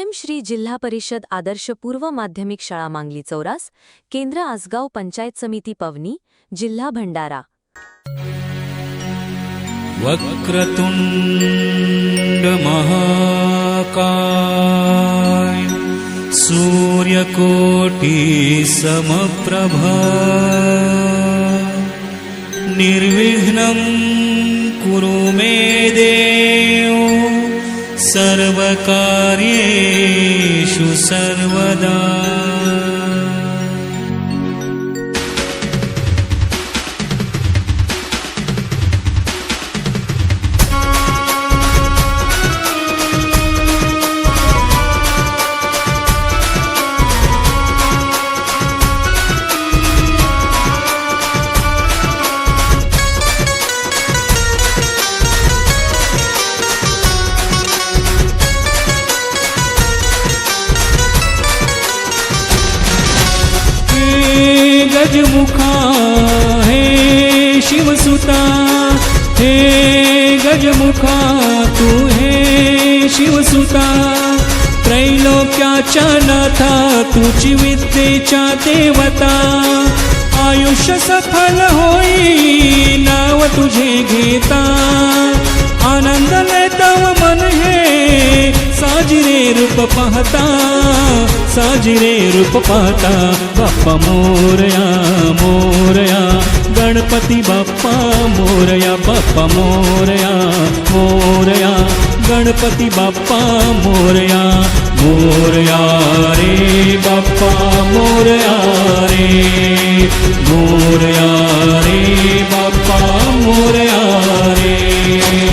PM Shri जिल्हा परिषद आदर्श पूर्व माध्यमिक शाळा मांगली चौरास केंद्र आसगाव पंचायत समिती पवनी जिल्हा भंडारा. वक्रतुंड महाकाय सूर्यकोटी समप्रभा। निर्विघ्नं कुरु मे सर्वकार्येषु सर्वदा गजमुखा हे शिवसुता हे गजमुखा तू हे शिवसुता. त्रैलोक्याच्या नाथा तुझी विद्येच्या देवता. आयुष्य सफल होई नाव तुझे घेता. रूप पाहता साजिरे रूप पाहता बाप्पा मोरया मोरया. गणपती बाप्पा मोरया बाप्पा मोरया मोरया. गणपती बाप्पा मोरया मोरया रे बाप्पा मोरया रे. मोरया रे बाप्पा मोरया रे.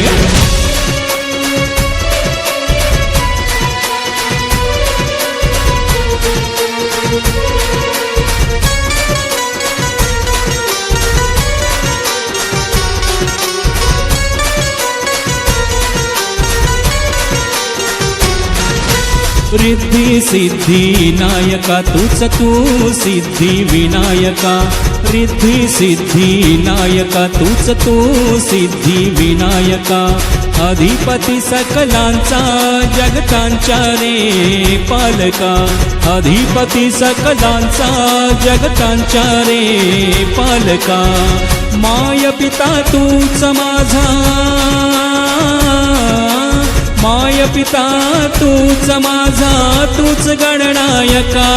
रिद्धी सिद्धी नायका तूच तू सिद्धी विनायका. रिद्धी सिद्धी नायका तूच तू सिद्धी विनायका. अधिपती सकलांचा जगतांच्या रे पालका. अधिपती सकलांचा जगतांच्या रे पालका. माय पिता तूच माझा माय पिता तूच माझा तूच गणनायका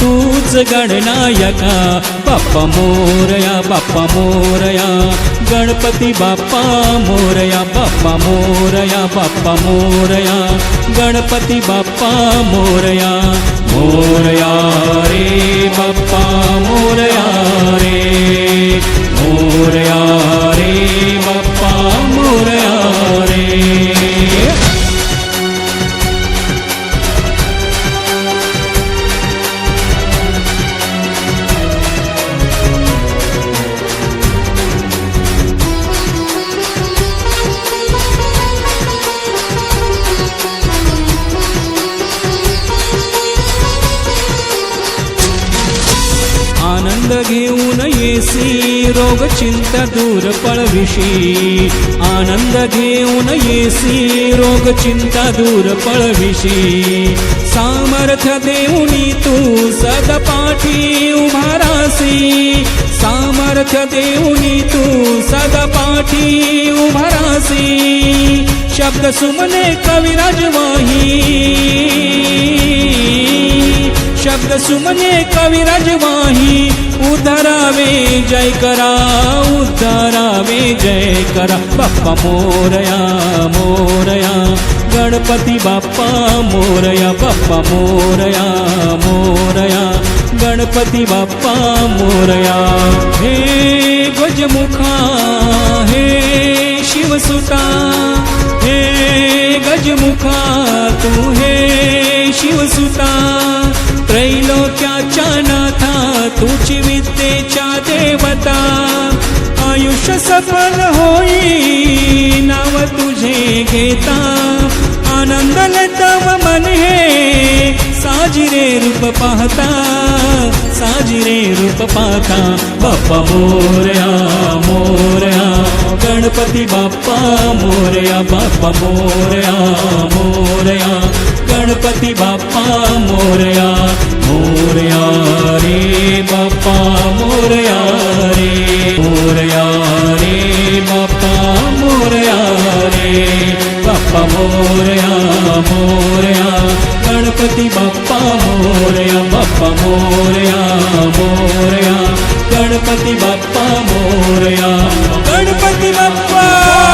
तूच गणनायका. बाप्पा मोरया बाप्पा मोरया गणपती बाप्पा मोरया बाप्पा मोरया बाप्पा मोरया गणपती बाप्पा मोरया मोरया रे बाप्पा मोरया रे मोरया रे बाप्पा आनंद घेऊन येसी रोग चिंता दूर पळविशी आनंद घेऊन येसी रोग चिंता दूर पळविशी सामर्थ्य देऊनी तू सदपाठी उभारासी सामर्थ्य देऊनी तू सदपाठी उभारासी शब्द सुमने कविराज वाही शब्द सुमने कविराज वाही उधरावे जय करा उद्धरावे जय करा। बाप्पा मोरया मोरया गणपती बाप्पा मोरया बाप्पा मोरया मोरया गणपती बाप्पा मोरया। हे गजमुखा हे शिवसुता हे गजमुखा तू हे शिवसुता। देवता आयुष्य सफल होई नाव तुझे घेता. आनंद तव मन हे साजिरे रूप पाहता साजिरे रूप पाहता. बाप्पा मोरया मोरया गणपती बाप्पा मोरया बाप्पा मोरया मोरया. गणपती बाप्पा मोरया मोरया रे बाप्पा मोरया रे मोरया रे बाप्पा मोरया रे बाप्पा मोरया मोरया गणपती बाप्पा मोरया बाप्पा मोरया मोरया गणपती बाप्पा मोरया गणपती बाप्पा।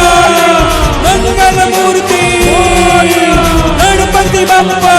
সম্পদ